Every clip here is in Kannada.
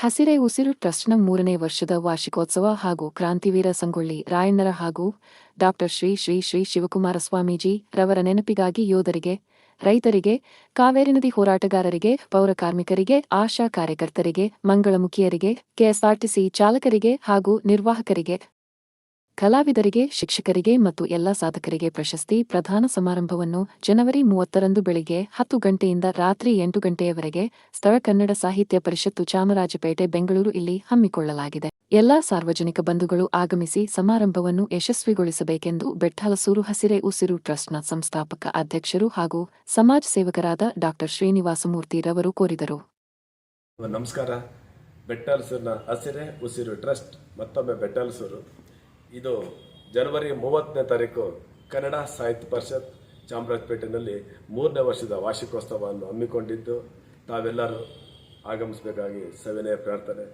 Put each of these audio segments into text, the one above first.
ಹಸಿರೆ ಉಸಿರು ಟ್ರಸ್ಟ್ನ ಮೂರನೇ ವರ್ಷದ ವಾರ್ಷಿಕೋತ್ಸವ ಹಾಗೂ ಕ್ರಾಂತಿವೀರ ಸಂಗೊಳ್ಳಿ ರಾಯಣ್ಣರ ಹಾಗೂ ಡಾಕ್ಟರ್ ಶ್ರೀ ಶ್ರೀ ಶ್ರೀ ಶಿವಕುಮಾರ ಸ್ವಾಮೀಜಿ ರವರ ನೆನಪಿಗಾಗಿ ಯೋಧರಿಗೆ, ರೈತರಿಗೆ, ಕಾವೇರಿ ನದಿ ಹೋರಾಟಗಾರರಿಗೆ, ಪೌರ ಕಾರ್ಮಿಕರಿಗೆ, ಆಶಾ ಕಾರ್ಯಕರ್ತರಿಗೆ, ಮಂಗಳಮುಖಿಯರಿಗೆ, ಕೆಎಸ್ಆರ್ಟಿಸಿ ಚಾಲಕರಿಗೆ ಹಾಗೂ ನಿರ್ವಾಹಕರಿಗೆ ಕಲಾವಿದರಿಗೆ, ಶಿಕ್ಷಕರಿಗೆ ಮತ್ತು ಎಲ್ಲ ಸಾಧಕರಿಗೆ ಪ್ರಶಸ್ತಿ, ಪ್ರಧಾನ ಸಮಾರಂಭವನ್ನು ಜನವರಿ ಮೂವತ್ತರಂದು ಬೆಳಿಗ್ಗೆ ಹತ್ತು ಗಂಟೆಯಿಂದ ರಾತ್ರಿ ಎಂಟು ಗಂಟೆಯವರೆಗೆ ಸ್ಥಳ ಕನ್ನಡ ಸಾಹಿತ್ಯ ಪರಿಷತ್ತು ಚಾಮರಾಜಪೇಟೆ, ಬೆಂಗಳೂರು ಇಲ್ಲಿ ಹಮ್ಮಿಕೊಳ್ಳಲಾಗಿದೆ. ಎಲ್ಲ ಸಾರ್ವಜನಿಕ ಬಂಧುಗಳು ಆಗಮಿಸಿ ಸಮಾರಂಭವನ್ನು ಯಶಸ್ವಿಗೊಳಿಸಬೇಕೆಂದು ಬೆಟ್ಟಾಲಸೂರು ಹಸಿರೆ ಉಸಿರು ಟ್ರಸ್ಟ್ನ ಸಂಸ್ಥಾಪಕ ಅಧ್ಯಕ್ಷರು ಹಾಗೂ ಸಮಾಜ ಸೇವಕರಾದ ಡಾ. ಶ್ರೀನಿವಾಸಮೂರ್ತಿ ರವರು ಕೋರಿದರು. ನಮಸ್ಕಾರ. ಹಸಿರೆ ಉಸಿರು ಟ್ರಸ್ಟ್ ಮತ್ತೊಮ್ಮೆ ಬೆಟ್ಟಲ್ಸೂರು. ಇದು ಜನವರಿ ಮೂವತ್ತನೇ ತಾರೀಕು ಕನ್ನಡ ಸಾಹಿತ್ಯ ಪರಿಷತ್ ಚಾಮರಾಜಪೇಟೆಯಲ್ಲಿ ಮೂರನೇ ವರ್ಷದ ವಾರ್ಷಿಕೋತ್ಸವವನ್ನು ಹಮ್ಮಿಕೊಂಡಿದ್ದು, ತಾವೆಲ್ಲರೂ ಆಗಮಿಸಬೇಕಾಗಿ ಸವಿನಯ ಪ್ರಾರ್ಥನೆ.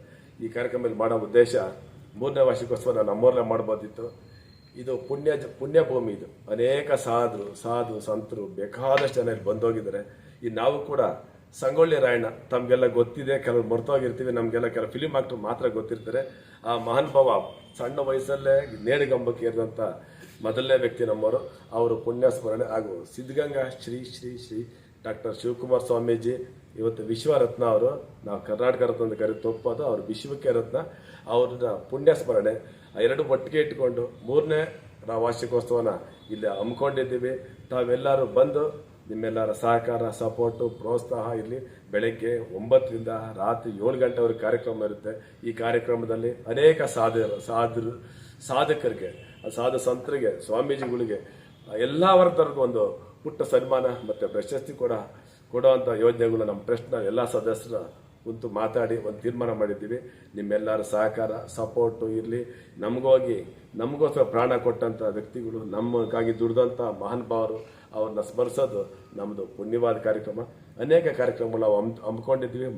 ಈ ಕಾರ್ಯಕ್ರಮದಲ್ಲಿ ಮಾಡೋ ಉದ್ದೇಶ ಮೂರನೇ ವಾರ್ಷಿಕೋತ್ಸವ ನಮ್ಮೂರಲ್ಲೇ ಮಾಡ್ಬೋದಿತ್ತು ಇದು ಪುಣ್ಯ ಪುಣ್ಯ ಭೂಮಿ ಇದು. ಅನೇಕ ಸಾಧು ಸಾಧು, ಸಂತರು, ಬೇಕಾದಷ್ಟು ಜನ ಇಲ್ಲಿ ಬಂದೋಗಿದ್ದಾರೆ. ಈ ನಾವು ಕೂಡ ಸಂಗೊಳ್ಳಿ ರಾಯಣ್ಣ, ತಮಗೆಲ್ಲ ಗೊತ್ತಿದೆ ಕೆಲವು ಮರ್ತೋಗಿರ್ತೀವಿ, ನಮಗೆಲ್ಲ ಕೆಲವು ಫಿಲಿಮ್ ಆಕ್ಟರ್ ಮಾತ್ರ ಗೊತ್ತಿರ್ತಾರೆ. ಆ ಮಹಾನ್ ಭಾವ, ಸಣ್ಣ ವಯಸ್ಸಲ್ಲೇ ನೇಣಿಗಂಬಕ್ಕೆ ಏರಿದಂಥ ಮೊದಲನೇ ವ್ಯಕ್ತಿ ನಮ್ಮವರು. ಅವರು ಪುಣ್ಯ ಸ್ಮರಣೆ ಹಾಗೂ ಸಿದ್ಧಗಂಗಾ ಶ್ರೀ ಶ್ರೀ ಶ್ರೀ ಡಾಕ್ಟರ್ ಶಿವಕುಮಾರ್ ಸ್ವಾಮೀಜಿ, ಇವತ್ತು ವಿಶ್ವರತ್ನ ಅವರು, ನಾವು ಕರ್ನಾಟಕ ರತ್ನ ಅಂತ ಕರೆ ತಪ್ಪೋದು, ಅವರು ವಿಶ್ವಕ್ಕೆ ರತ್ನ. ಅವ್ರನ್ನ ಪುಣ್ಯ ಸ್ಮರಣೆ ಆ ಎರಡು ಒಟ್ಟಿಗೆ ಇಟ್ಕೊಂಡು ಮೂರನೇ ವಾರ್ಷಿಕೋತ್ಸವನ ಇಲ್ಲಿ ಹಮ್ಮಿಕೊಂಡಿದ್ದೀವಿ. ತಾವೆಲ್ಲರೂ ಬಂದು ನಿಮ್ಮೆಲ್ಲರ ಸಹಕಾರ ಸಪೋರ್ಟು ಪ್ರೋತ್ಸಾಹ ಇರಲಿ. ಬೆಳಗ್ಗೆ ಒಂಬತ್ತರಿಂದ ರಾತ್ರಿ ಏಳು ಗಂಟೆವರೆಗೆ ಕಾರ್ಯಕ್ರಮ ಇರುತ್ತೆ. ಈ ಕಾರ್ಯಕ್ರಮದಲ್ಲಿ ಅನೇಕ ಸಾಧರು ಸಾಧರು, ಸಾಧಕರಿಗೆ, ಸಾಧು ಸಂತರಿಗೆ, ಸ್ವಾಮೀಜಿಗಳಿಗೆ, ಎಲ್ಲ ವರ್ಗದವ್ರಿಗೂ ಒಂದು ಪುಟ್ಟ ಸನ್ಮಾನ ಮತ್ತು ಪ್ರಶಸ್ತಿ ಕೂಡ ಕೊಡುವಂಥ ಯೋಜನೆಗಳು ನಮ್ಮ ಟ್ರಸ್ಟ್ನ ಎಲ್ಲ ಸದಸ್ಯರ ಕುಂತು ಮಾತಾಡಿ ಒಂದು ತೀರ್ಮಾನ ಮಾಡಿದ್ದೀವಿ. ನಿಮ್ಮೆಲ್ಲರ ಸಹಕಾರ ಸಪೋರ್ಟು ಇರಲಿ. ನಮಗೋಗಿ, ನಮಗೋಸ್ಕರ ಪ್ರಾಣ ಕೊಟ್ಟಂಥ ವ್ಯಕ್ತಿಗಳು, ನಮಗಾಗಿ ದುಡ್ದಂಥ ಮಹಾನ್ ಭಾವರು ಅವ್ರನ್ನ ಸ್ಮರಿಸೋದು ನಮ್ಮದು ಪುಣ್ಯವಾದ ಕಾರ್ಯಕ್ರಮ. ಅನೇಕ ಕಾರ್ಯಕ್ರಮಗಳು ನಾವು ಹಮ್, ಹಮ್ಮಿಕೊಂಡಿದ್ದೀವಿ